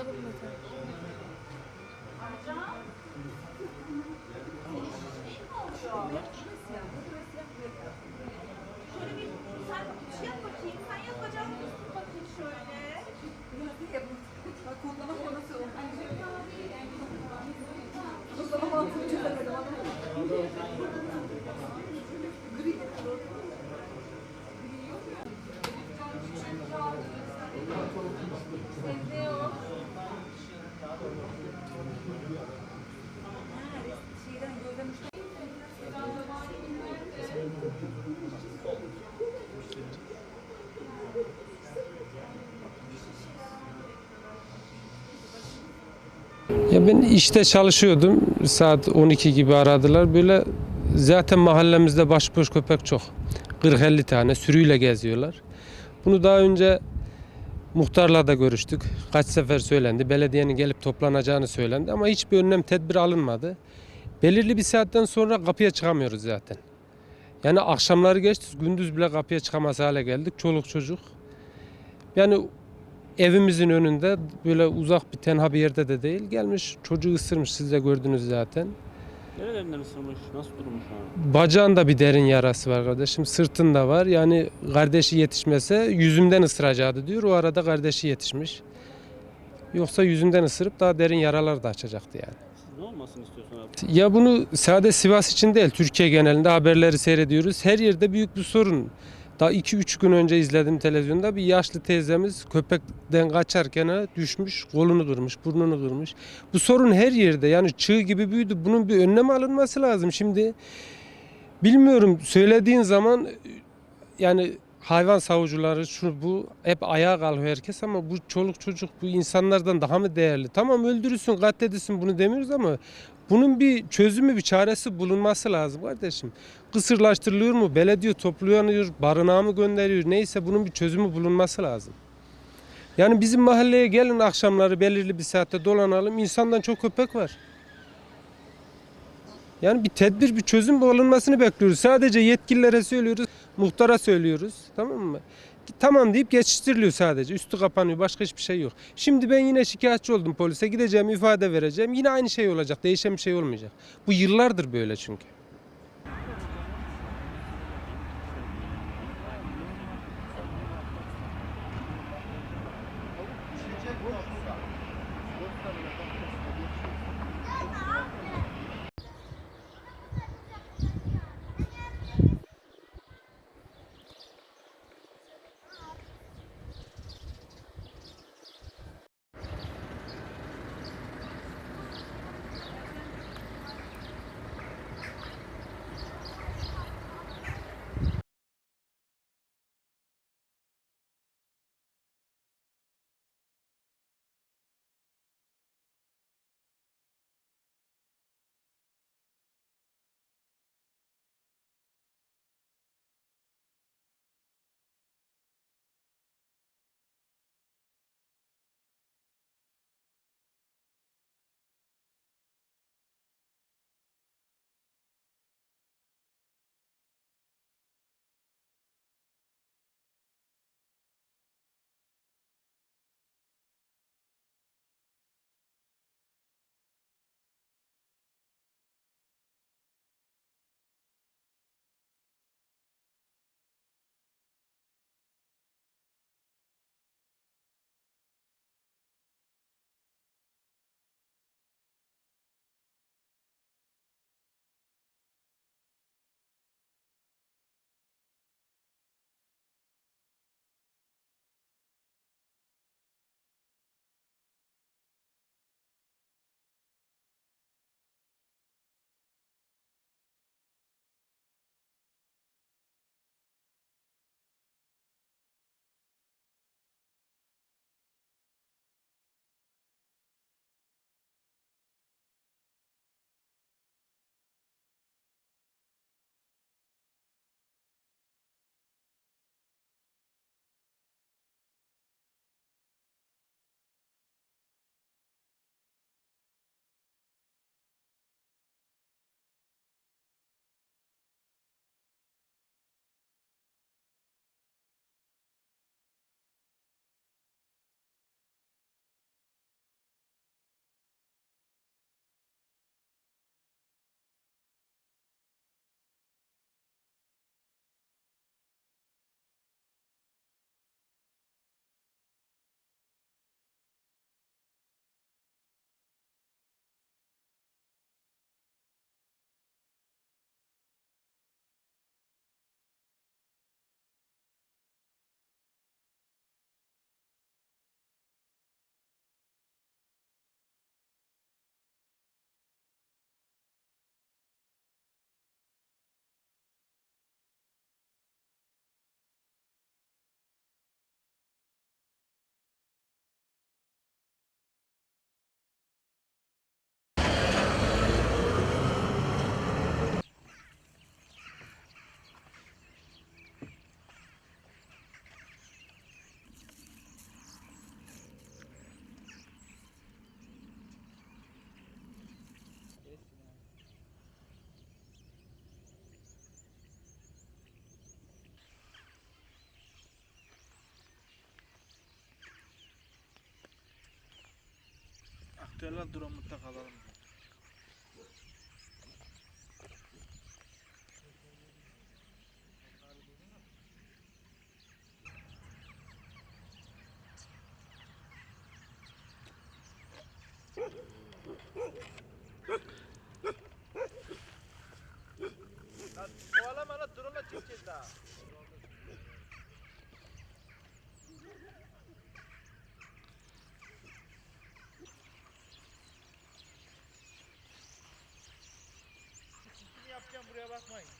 Alırım mesela. Şöyle bir sen şey yap bakayım. Sen yap bacağını üstüne bakayım şöyle. Bak kodlama konusu o. Kodlama mantığını çözemedim Ya ben işte çalışıyordum. Saat 12 gibi aradılar. Böyle zaten mahallemizde başıboş köpek çok. 40-50 tane sürüyle geziyorlar. Bunu daha önce muhtarla da görüştük. Kaç sefer söylendi. Belediyenin gelip toplanacağını söylendi ama hiçbir önlem tedbir alınmadı. Belirli bir saatten sonra kapıya çıkamıyoruz zaten. Yani akşamları geçti, gündüz bile kapıya çıkamaz hale geldik. Çoluk çocuk. Yani evimizin önünde böyle uzak bir tenha bir yerde de değil gelmiş çocuğu ısırmış siz de gördünüz zaten. Nerelerinden ısırmış? Nasıl durmuş abi? Bacağında bir derin yarası var kardeşim sırtında var yani kardeşi yetişmese yüzümden ısıracaktı diyor o arada kardeşi yetişmiş. Yoksa yüzünden ısırıp daha derin yaralar da açacaktı yani. Ne olmasını istiyorsun abi? Ya bunu sade Sivas için değil Türkiye genelinde haberleri seyrediyoruz. Her yerde büyük bir sorun. Daha 2-3 gün önce izledim televizyonda bir yaşlı teyzemiz köpekten kaçarken düşmüş, kolunu kırmış, burnunu kırmış. Bu sorun her yerde yani çığ gibi büyüdü. Bunun bir önlem alınması lazım. Şimdi bilmiyorum söylediğin zaman yani hayvan savucuları şu bu hep ayağa kalkıyor herkes ama bu çoluk çocuk bu insanlardan daha mı değerli? Tamam öldürürsün, katledilsin bunu demiyoruz ama bunun bir çözümü, bir çaresi bulunması lazım kardeşim. Kısırlaştırılıyor mu? Belediye topluyor, barınağa mı gönderiyor? Neyse bunun bir çözümü bulunması lazım. Yani bizim mahalleye gelin akşamları belirli bir saatte dolanalım. İnsandan çok köpek var. Yani bir tedbir, bir çözüm bulunmasını bekliyoruz. Sadece yetkililere söylüyoruz, muhtara söylüyoruz. Tamam mı? Tamam deyip geçiştiriliyor sadece. Üstü kapanıyor. Başka hiçbir şey yok. Şimdi ben yine şikayetçi oldum polise. Gideceğim, ifade vereceğim. Yine aynı şey olacak. Değişen bir şey olmayacak. Bu yıllardır böyle çünkü. Muhtemelen Duramut'ta kalalım. that way.